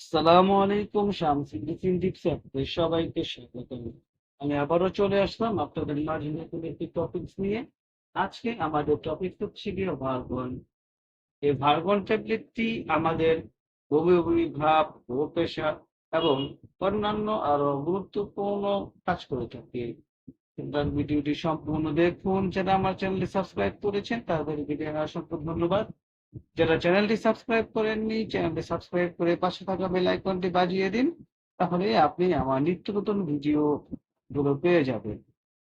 আসসালামু আলাইকুম শামসুদ্দিন টিপসে আপনাদের সবাইকে স্বাগত। আমি আবারও চলে আসলাম আপনাদের মাঝে নতুন একটি টপিকস নিয়ে। আজকে আমাদের টপিক হচ্ছে গিয়ে ভার্গন। এই ভার্গন ট্যাবলেটটি আমাদের বমি বমি ভাব ও পেশা এবং অন্যান্য আরও গুরুত্বপূর্ণ কাজ করে থাকে। সুতরাং ভিডিওটি সম্পূর্ণ দেখুন। যারা আমার চ্যানেলটি সাবস্ক্রাইব করেছেন, তাদের জানাই অসংখ্য ধন্যবাদ। যারা চ্যানেলটি সাবস্ক্রাইব করেননি, চ্যানেলটি সাবস্ক্রাইব করে পাশে থাকা বেল আইকনটি বাজিয়ে দিন, তাহলে আপনি আমার নিত্য নতুন ভিডিও গুলো পেয়ে যাবেন।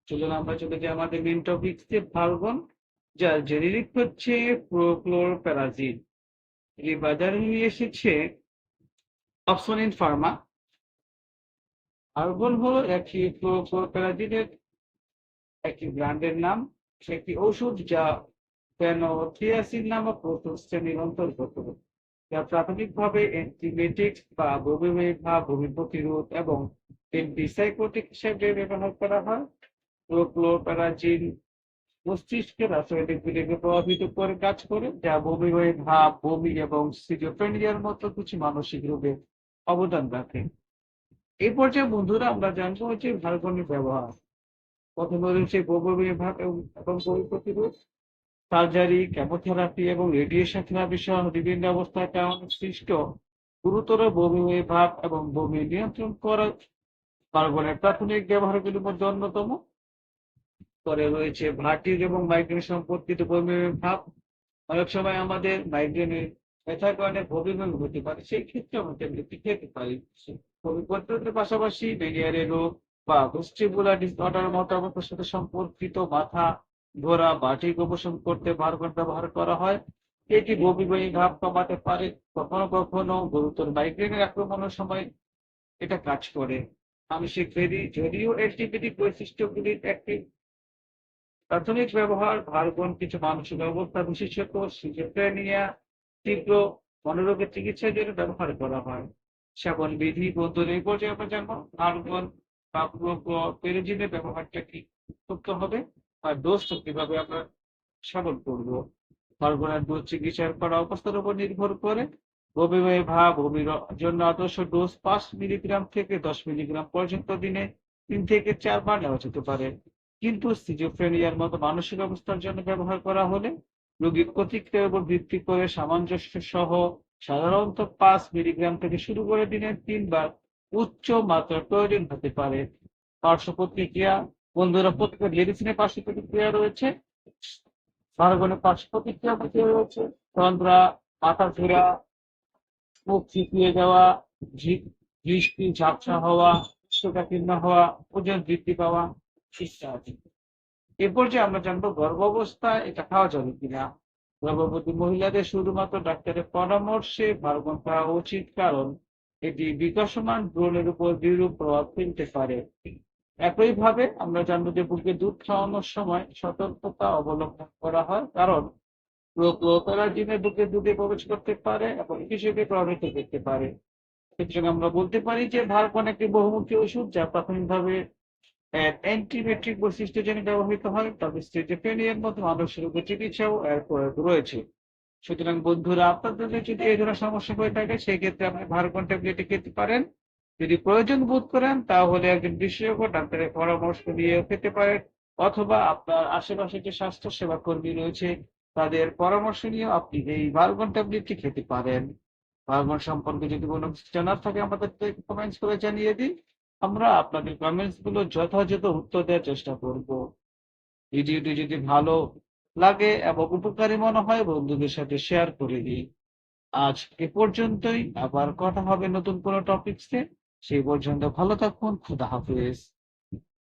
চলুন আমরা চলে যাই আমাদের মেন টপিক ফাল্গুন, যার জেনেরিক হচ্ছে প্রোক্লোরপ্যারাজিন এটি বাজারে নিয়ে এসেছে অপশনিন ফার্মা আর্গন হলো একটি প্রোক্লোরপ্যারাজিনের একটি ব্র্যান্ডের নাম। একটি ওষুধ যা ফেনোথিয়াসিন নামক ওষুধ শ্রেণির অন্তর্গত যা প্রাথমিকভাবে অ্যান্টিমেটিক্স বা বমি বা বমি প্রতিরোধ এবং অ্যান্টিসাইকোটিক হিসেবে ব্যবহার করা হয়। প্রোক্লোপ্যারাজিন মস্তিষ্কের রাসায়নিক বিলেকে প্রভাবিত করে কাজ করে, যা বমি হয়ে ভাব বমি এবং সিজোফ্রেনিয়ার মতো কিছু মানসিক রোগে অবদান রাখে। এই পর্যায়ে বন্ধুরা, আমরা জানব যে ভার্গনের ব্যবহার। প্রথমে রয়েছে বমি ভাব এবং বমি প্রতিরোধ। সার্জারি কেমোথেরাপি এবং রেডিয়েশন থেরাপি সহ বিভিন্ন অবস্থায় কারণে সৃষ্ট গুরুতর বমি ভাব এবং বমি নিয়ন্ত্রণ করা কার্বনের প্রাথমিক ব্যবহারগুলির মধ্যে অন্যতম। পরে রয়েছে ভার্টিগ এবং মাইগ্রেন সম্পর্কিত বমি ভাব। অনেক সময় আমাদের মাইগ্রেনের ব্যথার কারণে বমি বমি হতে পারে, সেই ক্ষেত্রে আমরা ট্যাবলেটটি খেতে পারি। বমি প্রতিরোধের পাশাপাশি মেলিয়ারের রোগ বা ভেস্টিবুলার ডিসঅর্ডার মতো অবস্থার সাথে সম্পর্কিত মাথা ঘোরা বাটি উপশম করতে ভার্গন ব্যবহার করা হয়। এটি বমি বমি ভাব কমাতে পারে? কখনো কখনো গুরুতর মাইগ্রেনের আক্রমণের সময় এটা কাজ করে। মানসিক ফেরি যদিও অ্যান্টিবিটিক বৈশিষ্ট্যগুলির একটি প্রাথমিক ব্যবহার ভার্গন কিছু মানসিক অবস্থা বিশেষত সিজোফ্রেনিয়া তীব্র মনোরোগের চিকিৎসার জন্য ব্যবহার করা হয়। সেবন বিধি বন্ধুর এই পর্যায়ে আমরা বা পেরেজিনের ব্যবহারটা কি করতে হবে? আর ডোজটা কীভাবে আমরা সেবন করব? হরমোনাল ডোজ চিকিৎসার করা অবস্থার উপর নির্ভর করে। বমি হয়ে ভাব বমির জন্য আদর্শ ডোজ পাঁচ মিলিগ্রাম থেকে দশ মিলিগ্রাম পর্যন্ত দিনে তিন থেকে চারবার নেওয়া যেতে পারে। কিন্তু সিজোফ্রেনিয়ার মতো মানসিক অবস্থার জন্য ব্যবহার করা হলে রোগীর প্রতিক্রিয়ার উপর ভিত্তি করে সামঞ্জস্য সহ সাধারণত পাঁচ মিলিগ্রাম থেকে শুরু করে দিনে তিনবার উচ্চ মাত্রার প্রয়োজন হতে পারে। পার্শ্ব প্রতিক্রিয়া বন্ধুরা, প্রত্যেকের মেডিসিনের পার্শ্ব প্রতিক্রিয়া রয়েছে ভার্গনের পার্শ্ব প্রতিক্রিয়া রয়েছে তন্দ্রা মাথা ঘোরা মুখ চিপিয়ে যাওয়া দৃষ্টি ঝাপসা হওয়া কোষ্ঠকাঠিন্য হওয়া, ওজন বৃদ্ধি পাওয়া, ইত্যাদি। এরপর যে আমরা জানব গর্ভাবস্থায় এটা খাওয়া যাবে কিনা। গর্ভবতী মহিলাদের শুধুমাত্র ডাক্তারের পরামর্শে ভার্গন খাওয়া উচিত, কারণ এটি বিকাশমান ভ্রূণের উপর বিরূপ প্রভাব ফেলতে পারে। একইভাবে আমরা জানব যে বুকে দুধ খাওয়ানোর সময় সতর্কতা অবলম্বন করা হয়, কারণ প্রোপ্লোপ্যারাজিনের বুকে দুধে প্রবেশ করতে পারে এবং শিশুকে প্রভাবিত করতে পারে। সুতরাং আমরা বলতে পারি যে ভার্গন একটি বহুমুখী ওষুধ যা প্রাথমিকভাবে অ্যান্টিমেট্রিক বৈশিষ্ট্য জন্য ব্যবহৃত হয়, তবে স্টেজোফেনিয়ার মতো মানসিক চিকিৎসাও এর প্রয়োগ রয়েছে। সুতরাং বন্ধুরা, আপনাদের যদি এই ধরনের সমস্যা হয়ে থাকে, সেই ক্ষেত্রে আপনি ভার্গন ট্যাবলেট খেতে পারেন। যদি প্রয়োজন বোধ করেন, তাহলে একজন বিশেষজ্ঞ ডাক্তারের পরামর্শ নিয়ে পেতে পারেন, অথবা আপনার আশেপাশে যে স্বাস্থ্য সেবা কর্মী রয়েছে, তাদের পরামর্শ নিয়ে আপনি এই ভার্গন ট্যাবলেটটি খেতে পারেন। ভার্গন সম্পর্কে যদি কোনো জানার থাকে, আমাদের কমেন্টস করে জানিয়ে দিন। আমরা আপনাদের কমেন্টসগুলো যথাযথ উত্তর দেওয়ার চেষ্টা করব। ভিডিওটি যদি ভালো লাগে এবং উপকারী মনে হয়, বন্ধুদের সাথে শেয়ার করে দিন। আজ এ পর্যন্তই। আবার কথা হবে নতুন কোনো টপিকসে সেই পর্যন্ত ভালো থাকুন খুদা হাফেজ।